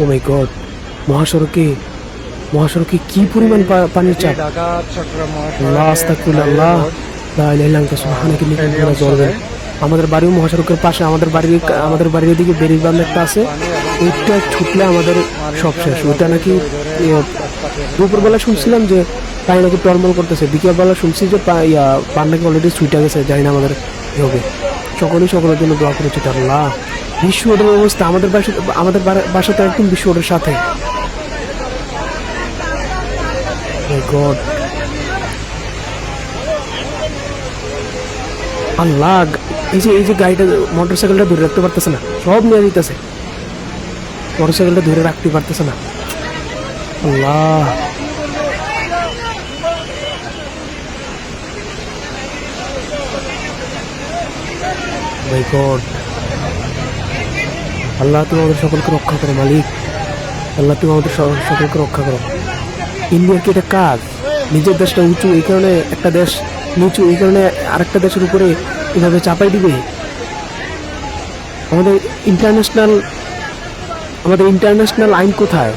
ও মাই god মহাসড়কে মহাসড়কে কি পরিমাণ পানির চাপ? আমাদের বাড়িও মহাসড়কের পাশে আমাদের বাড়ির আমাদের বাড়ির এদিকে বেরির বাম একটা আছে। ওইটা ছুটলে আমাদের সব শেষ। ওইটা নাকি ইয়ে, দুপুরবেলা শুনছিলাম যে তাই নাকি টলমল করতেছে। বিকেলবেলা শুনছি যে পান নাকি অলরেডি সুইটা গেছে জানি না আমাদের হবে। সকলেই সকলের জন্য দোয়া করেছে আল্লাহ। বিশ্ব ওদের অবস্থা আমাদের বাসা আমাদের বাড়া- বাসা তো একদম বিশ্ব ওদের সাথে। গড আল্লাহ, এই যে এই যে গাড়িটা মোটর সাইকেলটা ধরে রাখতে পারতেছে না, সব নিয়ে যেতেছে মোটর সাইকেলটা ধরে রাখতে পারতেছে না। আল্লাহ। মাই গড আল্লাহ তুমি আমাদের সকলকে রক্ষা করো, মালিক। আল্লাহ তুমি আমাদের সকলকে রক্ষা করো। ইন্ডিয়ার কি এটা কাজ? নিজের দেশটা উঁচু, এই কারণে একটা দেশ নিচু, এই কারণে আরেকটা দেশের উপরে এভাবে চাপাই দিবে? আমাদের ইন্টারন্যাশনাল আমাদের ইন্টারন্যাশনাল আইন কোথায়?